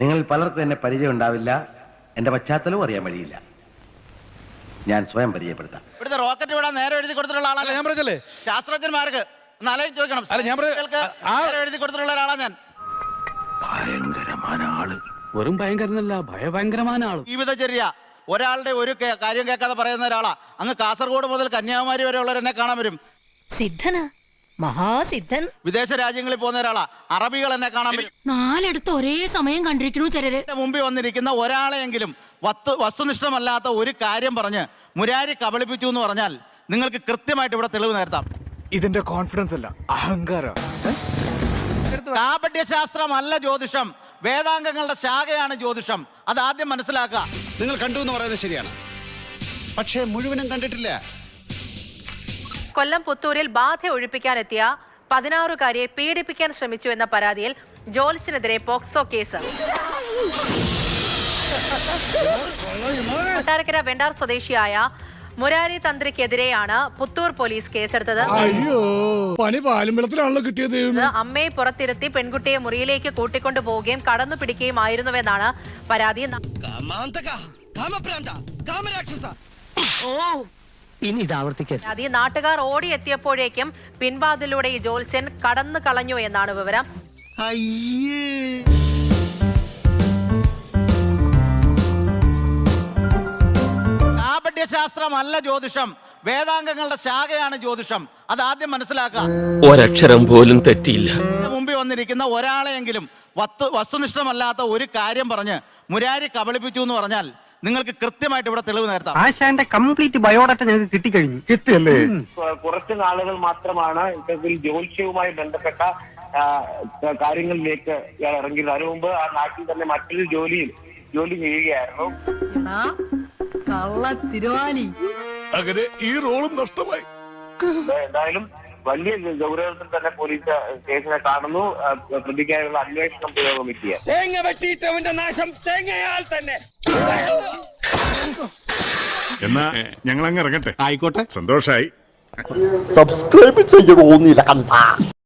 നിങ്ങൾ പലർക്കും എന്നെ പരിചയം ഉണ്ടാവില്ല. എന്റെ പശ്ചാത്തലവും അറിയാൻ വഴിയില്ല. ഞാൻ സ്വയം പരിചയപ്പെടുത്താം. ഇവിടുത്തെ റോക്കറ്റ് വിടാൻ നേരെ എഴുതി കൊടുത്തിട്ടുള്ള ആളാണ് ഞാൻ പറഞ്ഞല്ലേ? ശാസ്ത്രജ്ഞന്മാർക്ക് ഒന്ന് ആലോചിച്ച് നോക്കണം അല്ല, ഞാൻ എഴുതി കൊടുത്തിട്ടുള്ള ഒരാളാ ഞാൻ. ഭയങ്കരമായ ആൾ. വെറും ഭയങ്കരനല്ല ഭയഭയങ്കരമായ ആൾ. ജീവിതചര്യ. ഒരാളുടെ ഒരു കാര്യം കേൾക്കാതെ പറയുന്ന ഒരാളാ. അങ്ങ് കാസർഗോഡ് മുതൽ കന്യാകുമാരി വരെ ഉള്ളവരെന്നെ കാണാൻ വരും. സിദ്ധനാ? മഹാസിദ്ധൻ. വിദേശ രാജ്യങ്ങളിൽ പോകുന്ന ഒരാളാ. അറബികൾ എന്നെ കാണാൻ പറ്റും നാലെടുത്ത് ഒരേ സമയം കണ്ടിരിക്കണു ചിലര്. എന്റെ മുമ്പിൽ വന്നിരിക്കുന്ന ഒരാളെയെങ്കിലും വസ്തു വസ്തുനിഷ്ഠമല്ലാത്ത ഒരു കാര്യം പറഞ്ഞ് മുരാരി കബളിപ്പിച്ചു എന്ന് പറഞ്ഞാൽ നിങ്ങൾക്ക് കൃത്യമായിട്ട് ഇവിടെ തെളിവ് നേരത്താം ഇതിന്റെ കോൺഫിഡൻസ് അല്ല അഹങ്കാരം. കാപട്യശാസ്ത്രമല്ല ജ്യോതിഷം. വേദാംഗങ്ങളുടെ ശാഖയാണ് ജ്യോതിഷം. അത് ആദ്യം മനസ്സിലാക്കുക. നിങ്ങൾ കണ്ടു എന്ന് പറയുന്നത് ശരിയാണ്. പക്ഷേ മുഴുവനും കണ്ടിട്ടില്ല. കൊല്ലം പുത്തൂരിൽ ബാധ ഒഴിപ്പിക്കാനെത്തിയ പതിനാറുകാരിയെ പീഡിപ്പിക്കാൻ ശ്രമിച്ചു എന്ന പരാതിയിൽ ജോൽസിനെതിരെ പോക്സോ കേസ്. കൊട്ടാരക്കര വെണ്ടാർ സ്വദേശിയായ മുരാരി തന്ത്രിക്കെതിരെയാണ് പുത്തൂർ പോലീസ് കേസെടുത്തത്. അമ്മയെ പുറത്തിരുത്തി പെൺകുട്ടിയെ മുറിയിലേക്ക് കൂട്ടിക്കൊണ്ടു പോവുകയും കടന്നു പിടിക്കുകയും ആയിരുന്നുവെന്നാണ് പരാതി ഇനി ഇത് ആവർത്തിക്കരുത്. ഈ നാട്ടുകാർ ഓടിയെത്തിയപ്പോഴേക്കും പിൻവാതിലൂടെ ഈ ജോത്സ്യൻ കടന്നു കളഞ്ഞു എന്നാണ് വിവരം. അയ്യേ. ശാസ്ത്രമല്ല ജ്യോതിഷം. വേദാംഗങ്ങളുടെ ശാഖയാണ് ജ്യോതിഷം. അത് ആദ്യം മനസ്സിലാക്കുക. ഒരക്ഷരം പോലും തെറ്റിയില്ല. മുമ്പിൽ വന്നിരിക്കുന്ന ഒരാളെയെങ്കിലും വസ്തുനിഷ്ഠമല്ലാത്ത ഒരു കാര്യം പറഞ്ഞ് മുരാരി കബളിപ്പിച്ചു എന്ന് പറഞ്ഞാൽ നിങ്ങൾക്ക് കൃത്യമായിട്ട് ഇവിടെ തെളിവ് നേരത്താം. ആശാന്റെ കംപ്ലീറ്റ് ബയോഡാറ്റ ഞങ്ങൾക്ക് കിട്ടിക്കഴിഞ്ഞു. കിട്ടിയല്ലേ? കുറച്ച് നാളുകൾ മാത്രമാണ് ഇത്തരത്തിൽ ജ്യോത്സ്യവുമായി ബന്ധപ്പെട്ട കാര്യങ്ങളിലേക്ക് ഇയാൾ ഇറങ്ങിയത്. അതിനു മുമ്പ് ആ നാട്ടിൽ തന്നെ മറ്റൊരു ജോലിയിൽ ജോലി ചെയ്യുകയായിരുന്നു. അങ്ങനെ ഈ റോളും നഷ്ടമായി. എന്തായാലും വലിയ ഗൗരവത്തിൽ തന്നെ പോലീസ് കേസിനെ കാണുന്നു. പ്രതിക്കാനുള്ള അന്വേഷണം പുരോഗമിക്കുക തേങ്ങ വെട്ടിയിട്ടവന്റെ നാശം തേങ്ങയാൽ തന്നെ. എന്നാ ഞങ്ങൾ അങ്ങ് ഇറങ്ങട്ടെ. ആയിക്കോട്ടെ. സന്തോഷായി. സബ്സ്ക്രൈബ് ചെയ്യണോന്നില്ല കണ്ട.